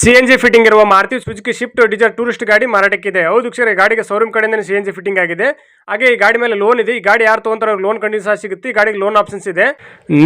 C N G fitting ಇರುವ Maruti Suzuki Swift Dzire tourist ಗಾಡಿ ಮಾರಾಟಕ್ಕಿದೆ. ಹೌದು ಕ್ಷೇತ್ರ ಗಾಡಿಗೆ ಶೋರೂಮ್ ಕಡೆಯಿಂದ ಸಿ ಎನ್ ಜಿ ಫಿಟ್ಟಿಂಗ್ ಆಗಿದೆ. ಹಾಗೆ ಈ ಗಾಡಿ ಮೇಲೆ ಲೋನ್ ಇದೆ. ಈ ಗಾಡಿ ಯಾರು ತಗೊಂತಾರೆ ಲೋನ್ ಕಂಡೀಷನ್ ಸಹ ಸಿಗುತ್ತೆ. ಈ ಗಾಡಿಗೆ ಲೋನ್ ಆಪ್ಷನ್ಸ್ ಇದೆ.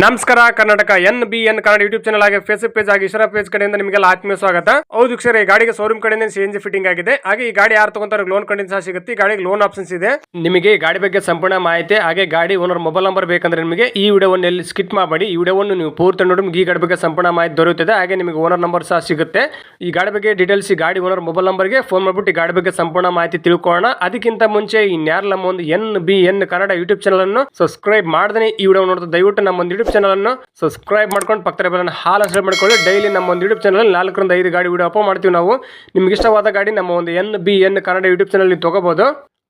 ನಮಸ್ಕಾರ, Karnataka, N B N Kannada YouTube channel ಆಗಿ ಫೇಸ್ಬುಕ್ ಪೇಜ್ ಆಗಿ ಇಶರಾ ಪೇಜ್ ಕಡೆಯಿಂದ ನಿಮಗೆಲ್ಲ ಆತ್ಮೀಯ ಸ್ವಾಗತ. ಹೌದು ಕ್ಷೇತ್ರ ಈ ಗಾಡಿಗೆ ಶೋರೂಮ್ ಕಡೆಯಿಂದ ಸಿ ಎನ್ ಜಿ ಫಿಟ್ಟಿಂಗ್ ಆಗಿದೆ. ಹಾಗೆ ಈ ಗಾಡಿ ಯಾರು ತಗೊಂತಾರೆ ಲೋನ್ ಕಂಡೀಷನ್ ಸಹ ಸಿಗುತ್ತೆ. ಈ ಗಾಡಿಗೆ ಲೋನ್ ಆಪ್ಷನ್ಸ್ ಇದೆ. ನಿಮಗೆ ಈ ಗಾಡಿ ಬಗ್ಗೆ ಸಂಪೂರ್ಣ ಮಾಹಿತಿ, ಹಾಗೆ ಗಾಡಿ ಓನರ್ ಮೊಬೈಲ್ ನಂಬರ್ ಬೇಕಂದ್ರೆ ನಿಮಗೆ ಈ ವಿಡಿಯೋವನ್ನು ಎಲ್ಲಿ ಸ್ಕಿಟ್ ಮಾಡಬೇಡಿ. ಈ ವಿಡಿಯೋವನ್ನು ನೀವು ಪೂರ್ತಿ ನೋಡಿ ಈ ಗಾಡಿ ಬಗ್ಗೆ ಸಂಪೂರ್ಣ ಮಾಹಿತಿ ದೊರೆಯುತ್ತದೆ. ಹಾಗೆ ನಿಮಗೆ ಓನರ್ ನಂಬರ್ ಸಹ ಸಿಗುತ್ತೆ. ಈ ಗಾಡಿ ಬಗ್ಗೆ ಡೀಟೇಲ್ಸ್ ಈ ಗಾಡಿ ಓನರ್ ಮೊಬೈಲ್ ನಂಬರ್ಗೆ ಫೋನ್ ಮಾಡಿಬಿಟ್ಟು ಈ ಗಾಡಿ ಬಗ್ಗೆ ಸಂಪೂರ್ಣ ಮಾಹಿತಿ ತಿಳ್ಕೊಳ್ಳೋಣ. ಅದಕ್ಕಿಂತ ಮುಂಚೆ ಇನ್ಯಾರು ನಮ್ಮ ಒಂದು N B N Kannada YouTube channel ಅನ್ನು ಸಬ್ಸ್ಕ್ರೈಬ್ ಮಾಡಿದ್ರೆ ಈ ವಿಡಿಯೋ ನೋಡ್ತಾ ದಯವಿಟ್ಟು ನಮ್ಮ ಒಂದು ಯೂಟ್ಯೂಬ್ ಚಾನಲ್ ಅನ್ನು ಸಬ್ಸ್ಕ್ರೈಬ್ ಮಾಡ್ಕೊಂಡು ಪಕ್ಕದ ಬೆಲ್ಲ ಹಾಲ್ ಅನ್ಸಲ್ ಮಾಡ್ಕೊಳ್ಳಿ. ಡೈಲಿ ನಮ್ಮ ಒಂದು ಯೂಟ್ಯೂಬ್ ಚಾನಲ್ ನಾಲ್ಕರಿಂದ ಐದು ಗಾಡಿ ವಿಡಿಯೋ ಅಪ್ಲೋಡ್ ಮಾಡ್ತೀವಿ ನಾವು. ನಿಮ್ಗೆ ಇಷ್ಟವಾದ ಗಾಡಿ ನಮ್ಮ ಒಂದು N B N Kannada YouTube channel ನೀವು ತಗೋಬಹುದು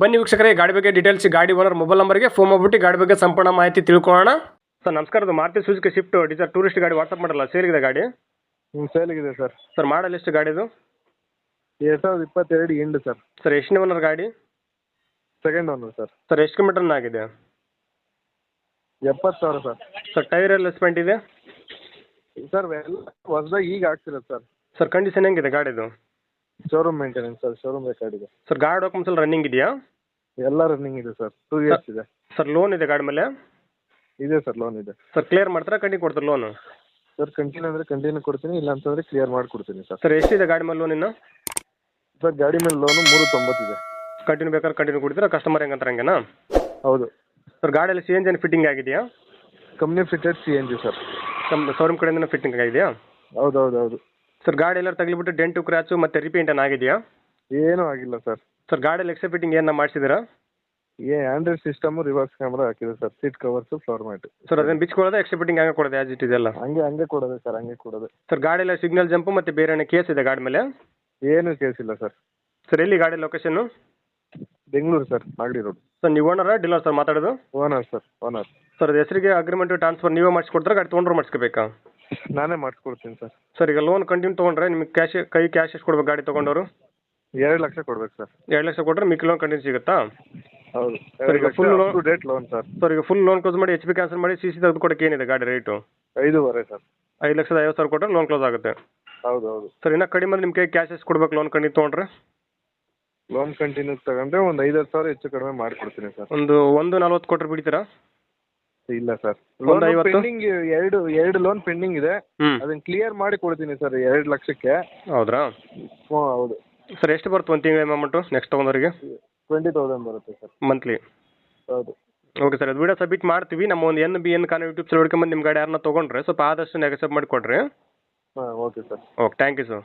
ಬನ್ನಿ ವೀಕ್ಷಕರೇ ಗಾಡಿ ಬಗ್ಗೆ ಡೀಟೇಲ್ಸ್ ಗಾಡಿ ಓನರ್ ಮೊಬೈಲ್ ನಂಬರ್ಗೆ ಫೋನ್ ಮಾಡ್ಬಿಟ್ಟು ಗಾಡಿ ಬಗ್ಗೆ ಸಂಪೂರ್ಣ ಮಾಹಿತಿ ತಿಳ್ಕೊಳ್ಳೋಣ. ಸರ್ ನಮಸ್ಕಾರ ಇದು Maruti Suzuki Swift Dzire tourist ಗಾಡಿ ವಾಟ್ಸಪ್ ಮಾಡಲ್ಲ ಸೇರಿಗಿದೆ ಗಾಡಿ? ಹ್ಞೂ ಸೇಲಿಗಿದೆ ಸರ್. ಸರ್ ಮಾಡಲ್ ಎಷ್ಟು ಗಾಡಿದು ಎರಡು ಸಾವಿರದ ಇಪ್ಪತ್ತೆರಡು ಎಂಡು ಸರ್. ಸರ್ ಎಷ್ಟನೇ ಓನರ್ ಗಾಡಿ? Second owner sir. ಸರ್ ಎಷ್ಟು ಕಿಲೋಮೀಟರ್ ಆಗಿದೆ? ಎಪ್ಪತ್ತು ಸಾವಿರ ಸರ್. ಸರ್ ಟೈರ್ ಎಲ್ಲ ಸ್ಪೆಂಟ್ ಇದೆ? ಸರ್ ಎಲ್ಲ ಹೊಸದಾಗಿ ಈಗ ಆಗ್ತಿರೋದು ಸರ್. ಸರ್ ಕಂಡೀಷನ್ ಹೆಂಗಿದೆ ಗಾಡಿದು? Showroom maintenance sir showroom record ಇದೆ. ಸರ್ ಗಾಡಿ ಡಾಕ್ಯುಮೆಂಟ್ಸ್ ಎಲ್ಲ ರನ್ನಿಂಗ್ ಇದೆಯಾ? ಎಲ್ಲ ರನ್ನಿಂಗ್ ಇದೆ ಸರ್ ಟೂ ಇಯರ್ಸ್ ಇದೆ. ಸರ್ ಲೋನ್ ಇದೆ ಗಾಡಿ ಮೇಲೆ? ಇದೆ ಸರ್ ಲೋನ್ ಇದೆ. ಸರ್ ಕ್ಲಿಯರ್ ಮಾಡ್ತಾರಾ ಕಂಟಿನ್ಯೂ ಕೊಡ್ತಾರೆ ಲೋನು ಸರ್ ಕಂಟಿನ್ಯೂ ಅಂದರೆ ಕಂಟಿನ್ಯೂ ಕೊಡ್ತೀನಿ ಇಲ್ಲ ಅಂತಂದರೆ ಕ್ಲಿಯರ್ ಮಾಡಿಕೊಡ್ತೀನಿ ಸರ್. ಸರ್ ಎಷ್ಟಿದೆ ಗಾಡಿ ಮೇಲೆ ಲೋನ್ ಇನ್ನು? ಸರ್ ಗಾಡಿ ಮೇಲೆ ಲೋನು ಮೂರು ತೊಂಬತ್ತಿದೆ ಕಂಟಿನ್ಯೂ ಬೇಕಾದ್ರೆ ಕಂಟಿನ್ಯೂ ಕೊಡ್ತೀರಾ ಕಸ್ಟಮರ್ ಹೆಂಗಂತಾರೆ ಹಂಗೆನಾ? ಹೌದು. ಸರ್ ಗಾಡಿಯಲ್ಲಿ ಸಿ ಎನ್ ಜನ್ ಫಿಟ್ಟಿಂಗ್ ಆಗಿದೆಯಾ? Company fitted C N G sir ಕಂಪ್ showroom ಕಡೆಯಿಂದ ಫಿಟ್ಟಿಂಗ್ ಆಗಿದೆಯಾ? ಹೌದು ಹೌದು ಹೌದು ಸರ್ ಗಾಡಿ ಎಲ್ಲ ತಗಲಿಬಿಟ್ಟು ಡೆಂಟು ಕ್ರ್ಯಾಚು ಮತ್ತು ರಿಪೇಂಟ್ ಏನು ಆಗಿದೆಯಾ? ಏನೂ ಆಗಿಲ್ಲ ಸರ್. ಸರ್ ಗಾಡಿಯಲ್ಲಿ ಎಕ್ಸ್ಟ್ರಾ ಫಿಟ್ಟಿಂಗ್ ಏನು ಮಾಡಿಸಿದ್ದೀರಾ? ಏ ಆ್ಯಂಡ್ರಾಯ್ಡ್ ಸಿಸ್ಟಮು ರಿವರ್ಸ್ ಕ್ಯಾಮ್ರಾ ಹಾಕಿದೆ sir. Seat covers floor mat sir ಅದನ್ನು ಬಿಚ್ಕೊಳ್ಳೋದು ಎಕ್ಸ್ಟ್ರಾ ಫಿಟ್ಟಿಂಗ್ ಹಂಗೆ ಕೊಡೋದು ಆ್ಯಸ್ ಇಟ್ ಇದೆಲ್ಲ ಹಂಗೆ ಹಂಗೆ ಕೊಡೋದೆ ಸರ್ ಹಂಗೆ ಕೊಡೋದು. ಸರ್ ಗಾಡಿಯಲ್ಲಿ ಸಿಗ್ನಲ್ ಜಂಪು ಮತ್ತು ಬೇರೆ ಏನೋ ಕೇಸ್ ಇದೆ ಗಾಡಿ ಮೇಲೆ? ಏನೂ ಇಲ್ಲ ಸರ್. ಸರ್ ಎಲ್ಲಿ ಗಾಡಿ location Bengaluru sir Magadi road. Sir ನೀವು ಓನರಾ ಡೀಲರ್ ಸರ್ ಮಾತಾಡೋದು? ಓನರ್ ಸರ್ ಓನರ್ ಸರ್ ಅದು ಹೆಸರಿಗೆ ಅಗ್ರಿಮೆಂಟ್ ಟ್ರಾನ್ಸ್ಫರ್ ನೀವೇ ಮಾಡಿಸ್ಕೊಡ್ತಾರೆ ಗಾಡಿ ತೊಗೊಂಡ್ರು ಮಾಡಿಸ್ಕೋಬೇಕಾ? ನಾನೇ ಮಾಡಿಸ್ಕೊಡ್ತೀನಿ ಸರ್. ಸರ್ ಈಗ ಲೋನ್ ಕಂಟಿನ್ಯೂ ತೊಗೊಂಡ್ರೆ ನಿಮಗೆ ಕ್ಯಾಶ್ ಕೈ ಕ್ಯಾಶ್ ಎಷ್ಟು ಕೊಡ್ಬೇಕು ಗಾಡಿ ತೊಗೊಂಡವರು? ಎರಡು ಲಕ್ಷ ಕೊಡ್ಬೇಕು ಸರ್. ಎರಡು ಲಕ್ಷ ಕೊಟ್ಟರೆ ಮಿಕ್ಕಿ ಲೋನ್ ಕಂಟಿನ್ಯೂ ಸಿಗುತ್ತಾ? ಹೌದು. ಸರ್, ಈಗ full loan- to date loan sir. Sir ಈಗ ಫುಲ್ ಲೋನ್ ಕ್ಲೋಸ್ ಮಾಡಿ ಎಚ್ ಪಿ ಕ್ಯಾನ್ಸಲ್ ಮಾಡಿ ಸಿ ಸಿ ತೆಗೆದು ಕೊಡೋಕೆ ಏನಿದೆ ಗಾಡಿ ರೇಟು ಐದೂವರೆ ಸರ್. ಐದು ಲಕ್ಷದ ಐವತ್ತು ಸಾವಿರ ಕೊಟ್ಟರೆ ಲೋನ್ ಕ್ಲೋಸ್ ಆಗುತ್ತೆ. ಹೌದು ಹೌದು. ಸರ್ ಇನ್ನೂ ಕಡಿಮೆ ನಿಮ್ಮ ಕೈ ಕ್ಯಾಶ್ ಎಷ್ಟು ಕೊಡ್ಬೇಕು ಲೋನ್ ಕಂಟಿನ್ಯೂ ತೊಗೊಂಡ್ರೆ? ಲೋನ್ ಕಂಟಿನ್ಯೂ ತಗೊಂಡ್ರೆ ಒಂದು ಐದತ್ತು ಸಾವಿರ ಹೆಚ್ಚು ಕಡಿಮೆ ಮಾಡಿಕೊಡ್ತೀನಿ ಸರ್. ಒಂದು ಒಂದು ನಲ್ವತ್ತು ಕೊಟ್ಟರೆ ಬಿಡ್ತೀರಾ? ಇಲ್ಲ ಸರ್. ಲೋನ್ ಐವತ್ತು? ಪೆಂಡಿಂಗ್ ಎರಡು ಎರಡು ಲೋನ್ ಪೆಂಡಿಂಗ್ ಇದೆ. ಅದನ್ನ ಕ್ಲಿಯರ್ ಮಾಡಿ ಕೊಡ್ತೀನಿ ಸರ್ ಎರಡು ಲಕ್ಷಕ್ಕೆ. ಹೌದ್ರಾ? ಹ್ಞೂ ಹೌದು. ಸರ್ ಎಷ್ಟು ಬರುತ್ತೆ ಒಂದು ತಿಂಗಳ ಅಮೌಂಟು ನೆಕ್ಸ್ಟ್ ತೊಗೊಂಡವರಿಗೆ ಟ್ವೆಂಟಿ ತೌಸಂಡ್ ಬರುತ್ತೆ ಸರ್. ಮಂತ್ಲಿ ಹೌದು. ಓಕೆ ಸರ್ ಅದು ವಿಡಿಯೋ ಸಬ್ಮಿಟ್ ಮಾಡ್ತೀವಿ. ನಮ್ಮ ಒಂದು ಎನ್ ಬಿ ಎನ್ ಕಾನ ಯೂಟ್ಯೂಬ್ ಸರ್ ಹುಡ್ಕೊಂಬಂದು ನಿಮ್ಮ ಗಾಡಿ ಯಾರನ್ನ ತೊಗೊಂಡ್ರೆ ಸ್ವಲ್ಪ ಆದಷ್ಟು ನೆಗೆಸಪ್ ಮಾಡಿಕೊಡ್ರಿ. ಹಾಂ okay sir. Okay thank you sir